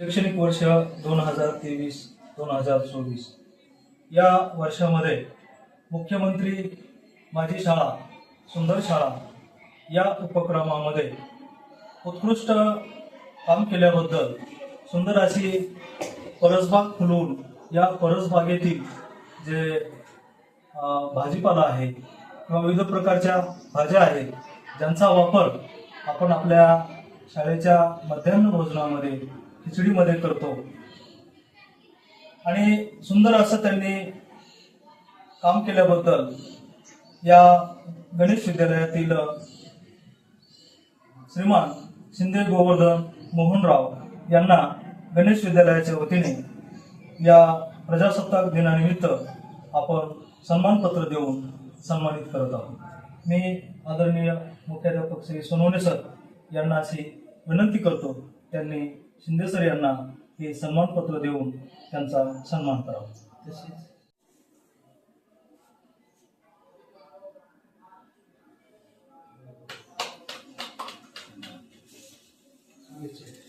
शैक्षणिक वर्ष दोन हजार तेवीस दोन हजार चोवीस. या वर्षामध्ये मुख्यमंत्री माझी शाळा सुंदर शाळा या उपक्रमामध्ये उत्कृष्ट काम केल्याबद्दल सुंदर अशी परसबाग फुलून या परसबागेतील जे भाजीपाला आहे किंवा विविध प्रकारच्या भाज्या आहेत ज्यांचा वापर आपण आपल्या शाळेच्या मध्यान्ह भोजनामध्ये खिचडीमध्ये करतो. आणि सुंदर असं त्यांनी काम केल्याबद्दल या गणेश विद्यालयातील श्रीमान शिंदे गोवर्धन मोहनराव यांना गणेश विद्यालयाच्या वतीने या प्रजासत्ताक दिनानिमित्त आपण सन्मानपत्र देऊन सन्मानित करत आहोत. मी आदरणीय मुख्याध्यापक श्री सोनवणे सर यांना अशी विनंती करतो त्यांनी शिंदे सर यांना हे सन्मानपत्र देऊन त्यांचा सन्मान करावा तसेच you.